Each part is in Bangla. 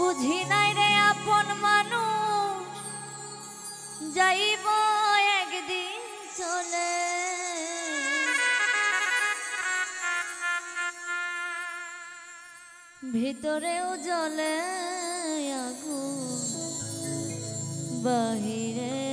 বুঝি নাই রে আপন মানুষ। যাইব একদিন চলে। ভিতরেও জ্বলে আগু বাহিরেও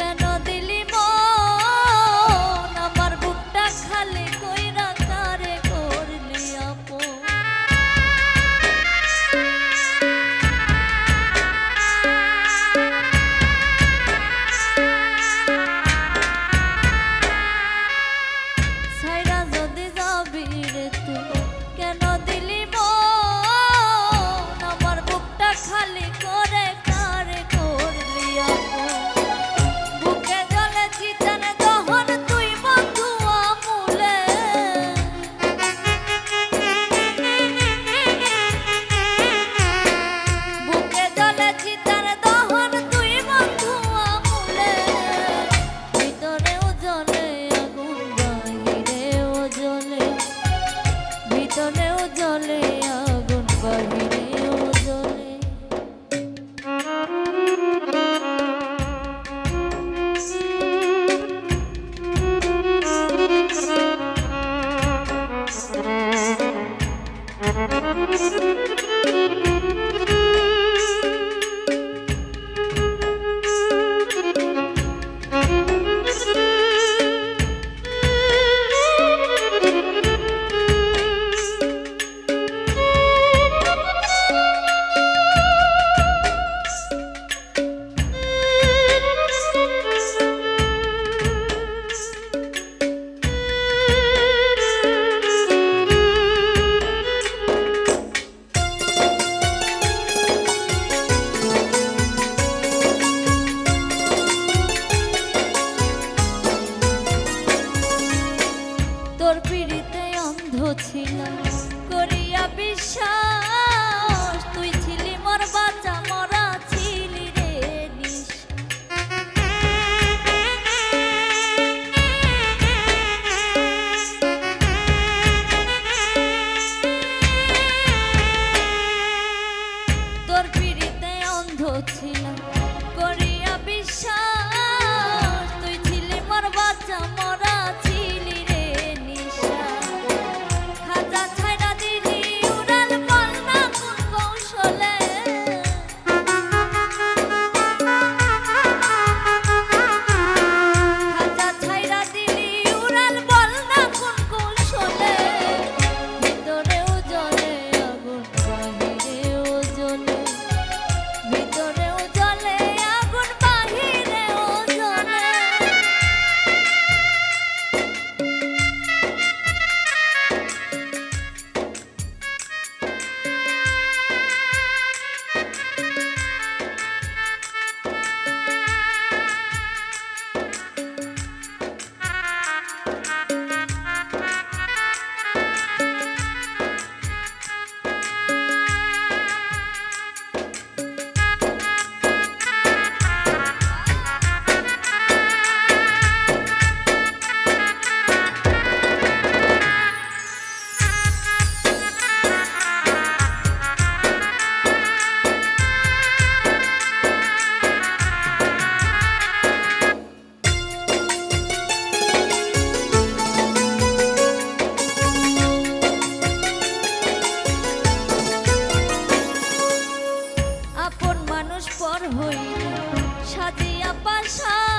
no gonna ছিল করিয়া বিশ্বাস তুই ছিলি মোর বাঁচা। হইল সাজিয়া পাশা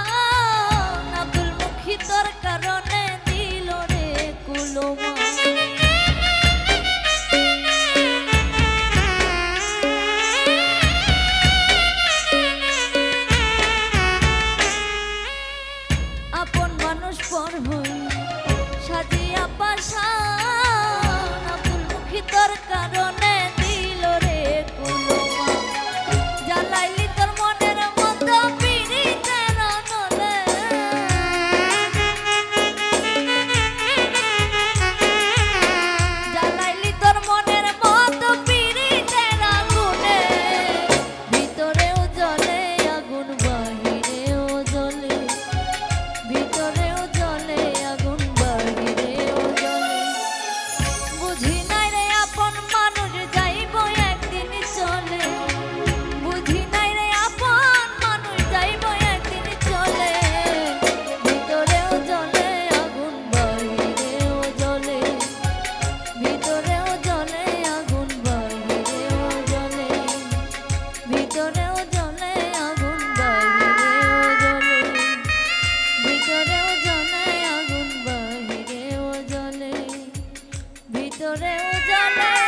ভিতরেও জ্বলে